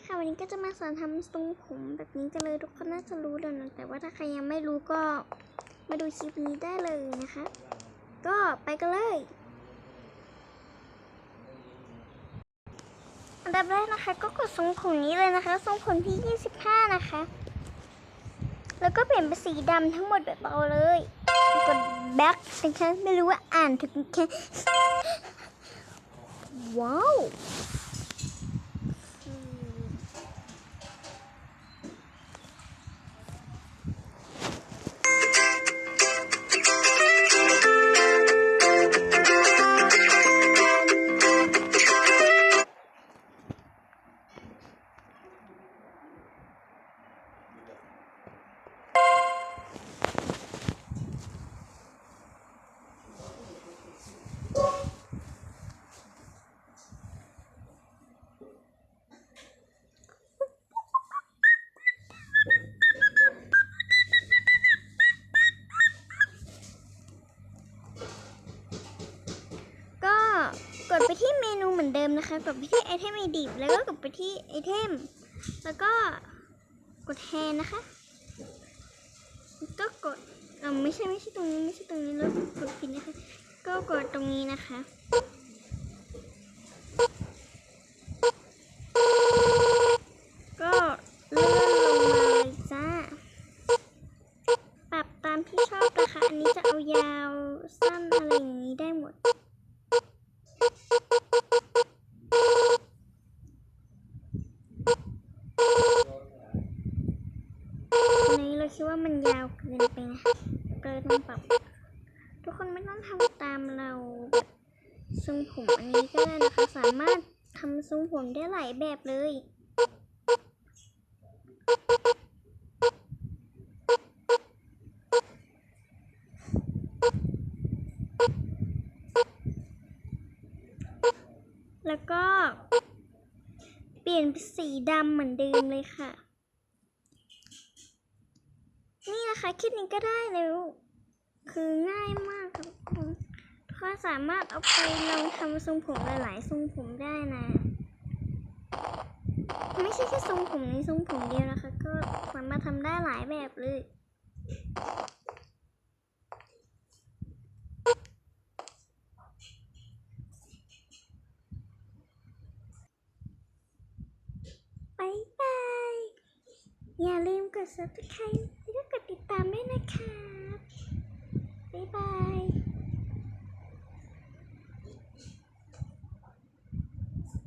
ค่ะวันนี้ก็จะมาสอนทำทรงผมแบบนี้กันเลยทุกคนน่าจะรู้แล้วนะแต่ว่าถ้าใครยังไม่รู้ก็มาดูคลิปนี้ได้เลยนะคะ ก็ไปกันเลย อันดับแรกนะคะ ก็กดทรงผมนี้เลยนะคะทรงผมที่ 25 นะคะ แล้วก็เปลี่ยนเป็นสีดำทั้งหมดแบบเบาเลย กดแบ็คแต่ฉันไม่รู้ว่าอ่านถึงแค่ว้าว เมนูเหมือนเดิมนะคะกดไปที่ไอเทมไอดิบแล้วก็กดไปที่ไอเทมแล้วก็กดแทนนะคะก็กดเออไม่ใช่ไม่ใช่ตรงนี้ไม่ใช่ตรงนี้แล้วกดผิดนะคะ ก็กดตรงนี้นะคะก็เลื่อนลงมาเลยจ้าปรับตามที่ชอบนะคะ อันนี้จะเอายาวสั้นอะไรอย่างนี้ได้หมด อันนี้ เราคิดว่ามันยาวเกินไปนะก็เลยต้องปรับ ทุกคนไม่ต้องทำตามเราแบบทรงผมอันนี้ก็ได้นะคะ สามารถทำทรงผมได้หลายแบบเลยแล้วก็เปลี่ยนเป็นสีดำเหมือนเดิมเลยค่ะ นะคะคลิปนี้ก็ได้แล้วคือง่ายมากค่ะทุกคนทุกคนสามารถเอาไปลองทำทรงผมหลายๆทรงผมได้นะ ไม่ใช่แค่ทรงผมในทรงผมเดียวนะคะ ก็สามารถทำได้หลายแบบเลยบายบาย อย่าลืมกด subscribe ตามด้วยนะครับบ๊ายบาย